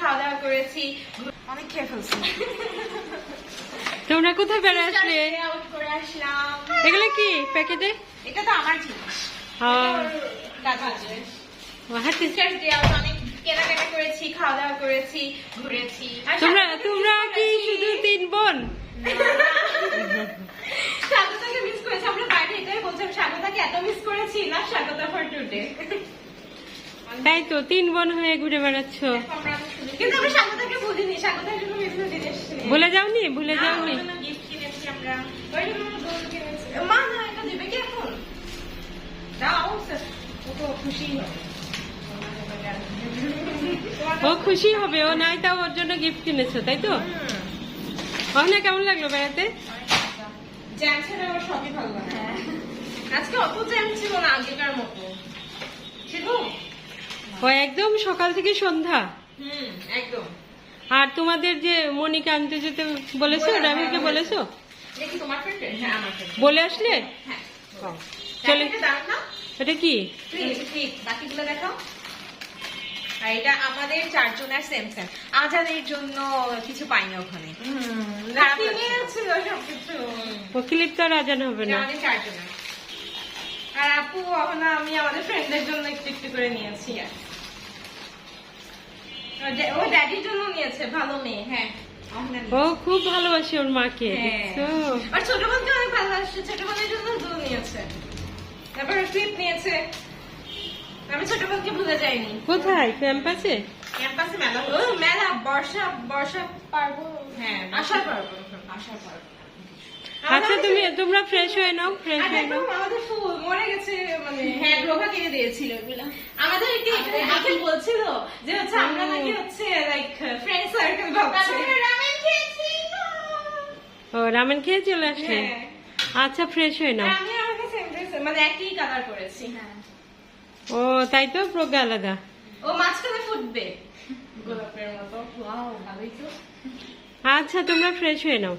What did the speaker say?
খাওয়া দাওয়া করেছি। অনেক খেয়ে ফেলছি। তোমরা কোথায় বেড়ে আসলে? আউট করে আসলাম। এগুলো কি? প্যাকেটে এটা তো আমার জিনিস। দাদা হাতে। টিচার্স ডে আউট অনেক কেনাকাটা করেছি খাওয়া দাওয়া করেছি ঘুরেছি। তোমরা স্বাগতাকে তোমরা কি শুধু তিন বোন? স্বাগতাকে মিস করেছি। আমরা বাইরে এটাই বলছিলাম স্বাগতাকে এত মিস করেছি না স্বাগতা ফর টুডে তাই তো তিন বোন হয়ে ঘুরে বেড়াচ্ছ। ভুলে যাওনি? ভুলে যাওনি। ও খুশি হবে। ও নাই তাও ওর জন্য গিফট কিনেছো তাই তো। অহনা কেমন লাগল বেড়াতে? জ্যাম ছাড়া আমার সবই ভালো লাগে। আজকে অত জ্যাম ছিল না আগেকার মতো। ও একদম সকাল থেকে সন্ধ্যা? হুম একদম। আর তোমাদের যে মনিকা আনতে যেতে বলেছ বলে- হ্যাঁ, বলেছ? হ্যাঁ আমার ফ্রেন্ড বলে আসলে? হ্যাঁ চলে এটা কি? বাকিগুলো দেখাও। আর এটা আমাদের চারজনের সেম সেম আজাদের জন্য কিছু পাইনি ওখানে। তো আর আজান হবে না। আমাদের চারজনের। আর আপু এখন আমি আমাদের ফ্রেন্ডদের জন্য একটু একটু করে নিয়েছি আর ও ড্যাডির জন্য নিয়েছে ভালো মেয়ে হ্যাঁ। ও খুব ভালোবাসে ওর মাকে হ্যাঁ। আর ছোট বোনকে অনেক ভালোবাসছে ছোট বোনের জন্য দুল নিয়েছে। তারপর ক্লিপ নিয়েছে। আমি ছোট বোনকে ভুলে যাইনি। কোথায়? ক্যাম্পাসে? ক্যাম্পাসে মেলা ও, মেলা বর্ষা বর্ষা পারব। হ্যাঁ আষাঢ় পারব। আষাঢ় পারব। আচ্ছা তুমি তোমরা ফ্রেশ হয়ে নাও ফ্রেশ হয়ে নাও। আমাদের ফুল মরে গেছে। হ্যাঁ গ্রোভা কিনে দিয়েছিল এগুলো। বলছিল যে হচ্ছে আমরা নাকি হচ্ছে লাইক ফ্রেন্ড সার্কেল ভাবছি। রামেন খেয়েছি ও রামেন খেয়ে চলে আসলে হ্যাঁ। আচ্ছা ফ্রেশ হয়ে নাও। আমি সেম ড্রেস মানে একই কালার করেছি। হ্যাঁ। ও তাই তো প্রজ্ঞা আলাদা। ও মাঝখানে ফুটবে। গোলাপের মতো। ওয়াও ভালোই তো। আচ্ছা তোমরা ফ্রেশ হয়ে নাও।